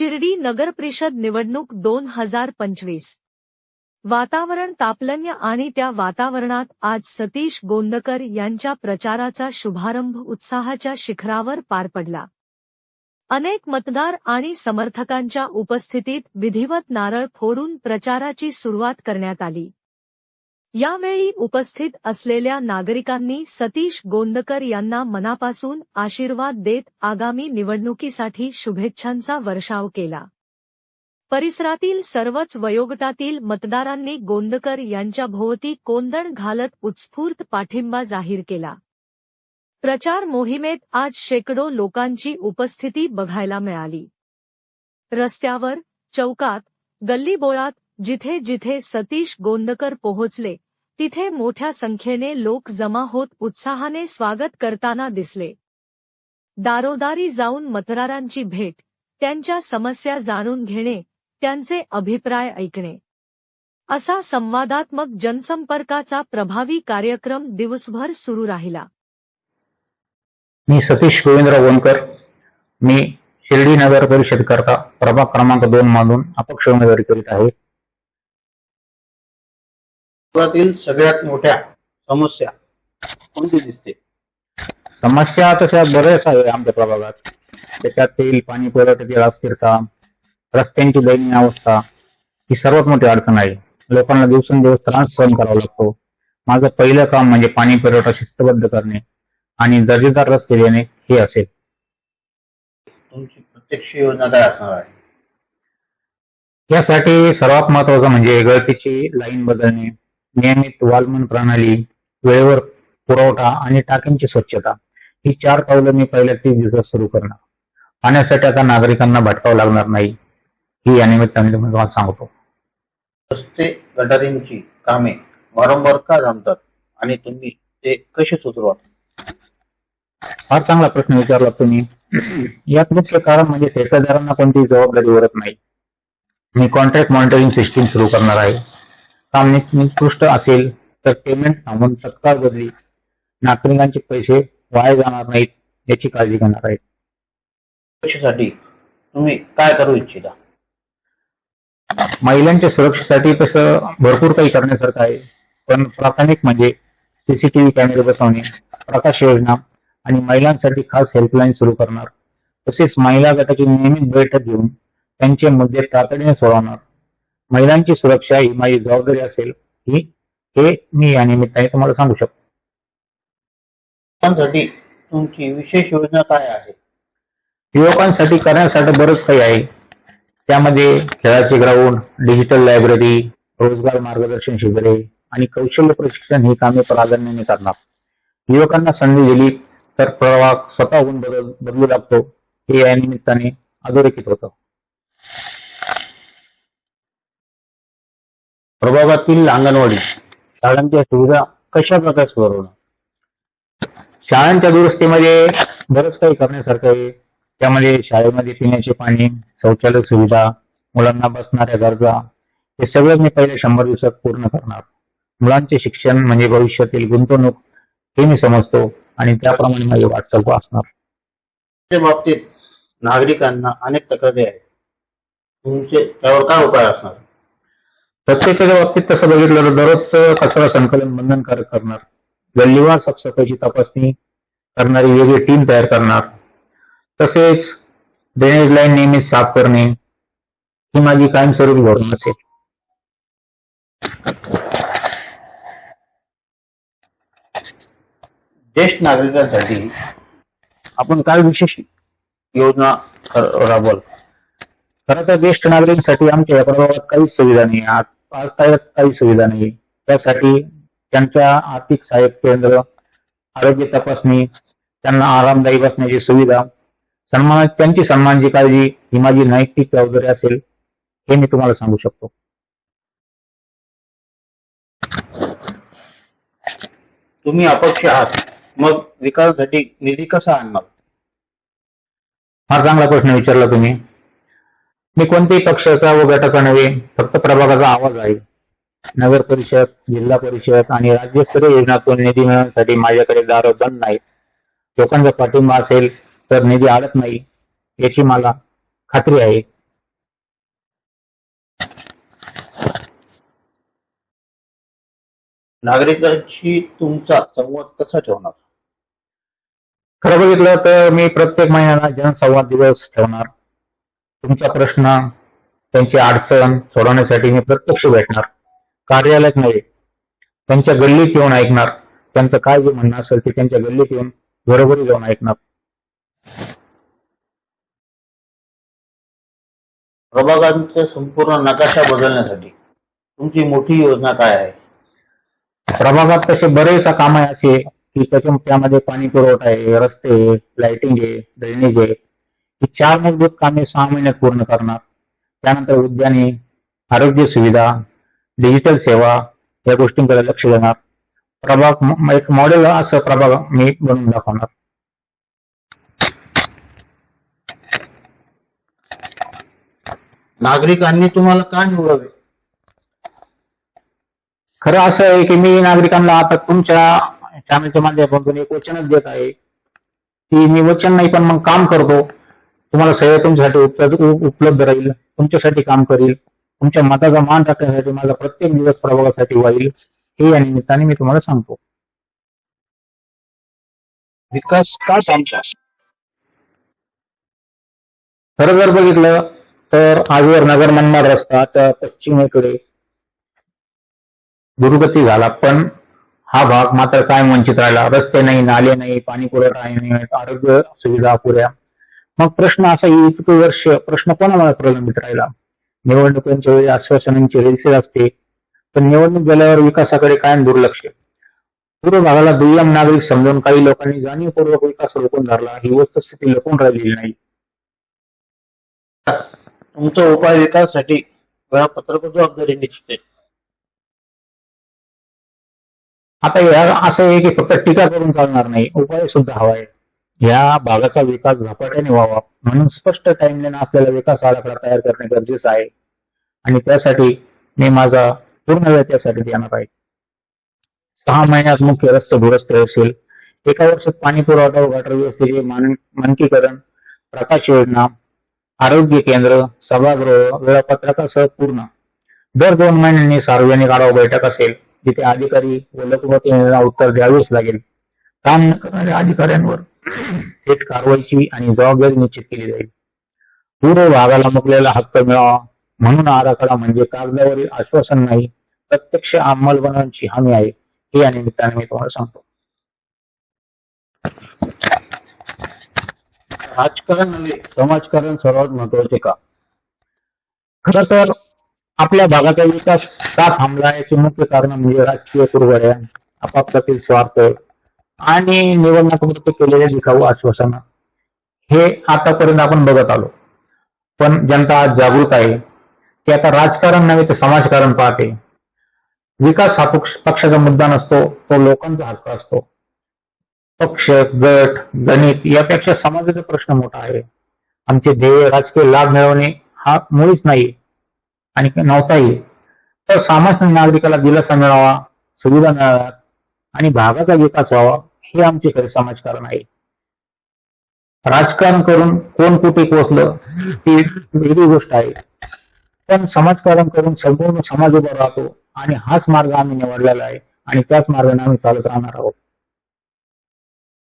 शिर्डी नगर परिषद निवडणूक दोन हजार पंचवीस. वातावरण तापलन्य आणि त्या वातावरणात आज सतीश गोंदकर यांच्या प्रचाराचा शुभारंभ उत्साहाच्या शिखरावर पार पडला. अनेक मतदार आणि समर्थकांच्या उपस्थितीत विधिवत नारळ फोडून प्रचाराची सुरुवात करण्यात आली. यावेळी उपस्थित असलेल्या नागरिकांनी सतीश गोंदकर यांना मनापासून आशीर्वाद देत आगामी निवडणुकीसाठी शुभेच्छांचा वर्षाव केला. परिसरातील सर्वच वयोगटातील मतदारांनी गोंदकर यांच्या भोवती कोंदण घालत उत्स्फूर्त पाठिंबा जाहीर केला. प्रचार मोहिमेत आज शेकडो लोकांची उपस्थिती बघायला मिळाली. रस्त्यावर चौकात गल्लीबोळात जिथे जिथे सतीश गोंदकर पोहोचले तिथे मोठ्या संख्येने लोक जमा होत उत्साहाने स्वागत करताना दिसले. दारोदारी जाऊन मतदारांची भेट त्यांच्या समस्या जाणून घेणे त्यांचे अभिप्राय ऐकणे. असा संवादात्मक जनसंपर्काचा प्रभावी कार्यक्रम दिवसभर सुरू राहिला. मी सतीश गोविंदराव वनकर मी शिर्डी नगर परिषद करता प्रभाग क्रमांक दोन मधून अपक्ष उमेदवारी करीत आहे. जगातील सगळ्यात मोठ्या समस्या कोणती दिसते? समस्या तशा बऱ्याच आहे आमच्या प्रभागात. त्याच्यातील पाणी पुरवठ्यातील अस्थिरता रस्त्यांची दयनीय अवस्था ही सर्वात मोठी अडचण आहे. लोकांना दिवसेंदिवस त्रास सहन करावा लागतो. माझं पहिलं काम म्हणजे पाणी पुरवठा शिस्तबद्ध करणे आणि दर्जेदार रस्ते देणे हे असेल. तुमची प्रत्यक्ष योजना काय असणार आहे? यासाठी सर्वात महत्वाचं म्हणजे गळतीची लाईन बदलणे नियमित वालमन प्रणाली वेळेवर पुरवठा आणि टाक्यांची स्वच्छता ही चार पावलं मी पहिल्या तीस दिवसात सुरू करणार. पाण्यासाठी आता नागरिकांना भटकावं लागणार नाही ही या निमित्ताने तुम्हाला सांगतो. रस्ते गटारींची कामे वारंवार का जमतात आणि तुम्ही ते कसे सुचवा? फार चांगला प्रश्न विचारला तुम्ही. यात मुख्य कारण म्हणजे ठेकेदारांना कोणतीही जबाबदारी उरत नाही. मी कॉन्ट्रॅक्ट मॉनिटरिंग सिस्टीम सुरू करणार आहे. काम नि- निकृष्ट असेल तर पेमेंट थांबून तत्काळ बदली. नागरिकांचे पैसे वाया जाणार नाहीत याची काळजी घेणार आहे सुरक्षेसाठी तुम्ही काय करू इच्छिता? महिलांच्या सुरक्षेसाठी तसं भरपूर काही करण्यासारखं आहे. पण प्राथमिक म्हणजे सीसीटीव्ही कॅमेरे बसवणे प्रकाश योजना आणि महिलांसाठी खास हेल्पलाईन सुरू करणार. तसेच महिला गटाची नियमित बैठक घेऊन त्यांचे मुद्दे तातडीने सोडवणार. महिलांची सुरक्षा ही माझी जबाबदारी असेल ही हे मी या निमित्ताने तुम्हाला सांगू शकतो. मुलांसाठी तुमची विशेष योजना काय आहे? युवकांसाठी करण्यासाठी बरंच काही आहे. त्यामध्ये खेळाचे ग्राउंड डिजिटल लायब्ररी रोजगार मार्गदर्शन शिबिरे आणि कौशल्य प्रशिक्षण ही कामे प्राधान्याने करणार. युवकांना संधी दिली तर प्रवाह स्वतःहून बदल बदलू लागतो हे या निमित्ताने अधोरेखित होतं. प्रभागातील अंगणवाडी शाळांच्या सुविधा कशा प्रकारे सुधारवणार शाळांच्या दुरुस्तीमध्ये बरंच काही करण्यासारखं आहे. त्यामध्ये शाळेमध्ये पिण्याचे पाणी शौचालय सुविधा मुलांना बसणाऱ्या गरजा हे सगळं मी पहिल्या शंभर दिवसात पूर्ण करणार. मुलांचे शिक्षण म्हणजे भविष्यातील गुंतवणूक हे मी समजतो आणि त्याप्रमाणे माझी वाटचाल असणार त्या बाबतीत नागरिकांना अनेक तक्रारी आहेत. तुमचे त्यावर काय उपाय असणार? प्रत्येकाच्या बाबतीत तसं बघितलं तर दररोजचं कचरा संकलन बंधनकारक करणार. गल्लीवार साफसफाईची तपासणी करणारी वेगळी टीम तयार करणार. तसेच ड्रेनेज लाईन नेहमी साफ करणे ही माझी कायमस्वरूपी धोरण असेल ज्येष्ठ नागरिकांसाठी आपण काय विशेष योजना राबवल? खरं तर ज्येष्ठ नागरिकांसाठी आमच्या या प्रभागात काहीच सुविधा नाही. आज आज काही सुविधा नाही. त्यासाठी त्यांच्या आर्थिक सहाय्य केंद्र आरोग्य तपासणी त्यांना आरामदायी बसण्याची सुविधा सन्मान त्यांची सन्मानाची काळजी ही माझी नैतिक जबाबदारी असेल हे मी तुम्हाला सांगू शकतो. तुम्ही अपक्ष आहात. मग विकासासाठी निधी कसा आणणार? फार चांगला प्रश्न विचारला तुम्ही. मी कोणत्याही पक्षाचा व गटाचा नव्हे फक्त प्रभागाचा आवाज आहे. नगर परिषद जिल्हा परिषद आणि राज्यस्तरीय योजनातून निधी मिळवण्यासाठी माझ्याकडे दार बंद नाही लोकांचा पाठिंबा असेल तर निधी आडत नाही याची मला खात्री आहे. नागरिकांशी तुमचा संवाद कसा ठेवणार? खरं बघितलं तर मी प्रत्येक महिन्याला जनसंवाद दिवस ठेवणार. तुमचा प्रश्न त्यांची अडचण सोडवण्यासाठी मी प्रत्यक्ष भेटणार. कार्यालयात नव्हे त्यांच्या गल्लीत येऊन ऐकणार. त्यांचं काय जे म्हणणं असेल ते त्यांच्या गल्लीत येऊन घरोघरी जाऊन ऐकणार. प्रभागांचा संपूर्ण नकाशा बदलण्यासाठी तुमची मोठी योजना काय आहे? प्रभागात तसे बरेच काम आहे असे की त्याच्या त्यामध्ये पाणी पुरवठा आहे रस्ते आहे, लाइटिंग आहे ड्रेनेज आहे. ही चार मूलभूत कामे सहा महिन्यात पूर्ण करणार. त्यानंतर उद्याने आरोग्य सुविधा डिजिटल सेवा या गोष्टींकडे लक्ष देणार. प्रभाग एक मॉडेल असं प्रभाग मी बनवून दाखवणार. नागरिकांनी तुम्हाला का निवडावे? खरं असं आहे की मी नागरिकांना आता तुमच्या चॅनलच्या माध्यमातून एक वचनच देत आहे. की मी वचन नाही पण मग काम करतो. तुम्हाला सेवा तुमच्यासाठी उपलब्ध उपलब्ध राहील. तुमच्यासाठी काम करील. तुमच्या मताचा मान राखण्यासाठी माझा प्रत्येक दिवस प्रभागासाठी होईल हे या निमित्ताने मी तुम्हाला सांगतो. विकास का थांबता खरं जर बघितलं तर आजवर नगर मनमाड रस्ताच्या पश्चिमेकडे दुर्गती झाला. पण हा भाग मात्र कायम वंचित राहिला. रस्ते नाही नाले नाही पाणी पुरवठा नाही आरोग्य सुविधा पुऱ्या. मग प्रश्न असा ही इतके वर्ष प्रश्न कोणाला प्रलंबित राहिला? निवडणुकांच्या वेळी आश्वासनांची रेलचेल असते. पण निवडणूक झाल्यावर विकासाकडे कायम दुर्लक्ष? पूर्व भागाला दुय्यम नागरिक समजून काही लोकांनी जाणीवपूर्वक विकास रोखून धरला. ही वस्तुस्थिती लपून राहिलेली नाही. तुमचा उपाय विकासासाठी वेळापत्रक जबाबदारी निश्चित आहे. आता या असं आहे की फक्त टीका करून चालणार नाही. उपाय सुद्धा हवा आहे. या भागाचा विकास झपाट्याने व्हावा म्हणून स्पष्ट टाइमलाईन आपल्याला विकास आराखडा तयार करणे गरजेचं आहे. आणि त्यासाठी मी माझा पूर्ण वेळ त्यासाठी देणार आहे. सहा महिन्यात मुख्य रस्ते दुरुस्त असेल एका वर्षात पाणी पुरवठा व गटर व्यवस्थेचे मानकीकरण प्रकाश योजना आरोग्य केंद्र सभागृह वेळापत्रकासह पूर्ण. दर दोन महिन्यांनी सार्वजनिक आढावा बैठक असेल. जिथे अधिकारी व लोकप्रतिनिधींना उत्तर द्यावेच लागेल. काम न करणाऱ्या अधिकाऱ्यांवर थेट कारवाईची आणि जबाबदारी निश्चित केली जाईल. पूर्व भागाला मुकलेला हक्क मिळावा. म्हणून आराखडा म्हणजे कागदावरील आश्वासन नाही प्रत्यक्ष अंमलबजावणीची हमी आहे. हे या निमित्ताने मी तुम्हाला सांगतो. राजकारण नव्हे समाजकारण सर्वात महत्त्वाचे का? खर तर आपल्या भागाचा विकास का थांबला याचे मुख्य कारण म्हणजे राजकीय कुरवड्या आपापसातील स्वार्थ आणि निवडणुकीपुरते केलेले दिखाऊ आश्वासन हे आतापर्यंत आपण बघत आलो. पण जनता आज जागृत आहे. ते आता राजकारण नव्हे तर समाजकारण पाहते. विकास हा पक्ष पक्षाचा मुद्दा नसतो तो लोकांचा हक्क असतो. पक्ष गट गणित यापेक्षा समाजाचा प्रश्न मोठा आहे. आमचे ध्येय राजकीय लाभ मिळवणे हा मुळीच नाही आणि नव्हताही. तर सामान्य नागरिकाला दिलासा मिळावा सुविधा मिळाव्यात आणि भागाचा विकास व्हावा हे आमचे खरे समाजकारण आहे. राजकारण करून कोण कुठे पोहोचलं ती वेगळी गोष्ट आहे. पण समाजकारण करून संपूर्ण समाज उभा राहतो आणि हाच मार्ग आम्ही निवडलेला आहे आणि त्याच मार्गाने आम्ही चालत राहणार आहोत.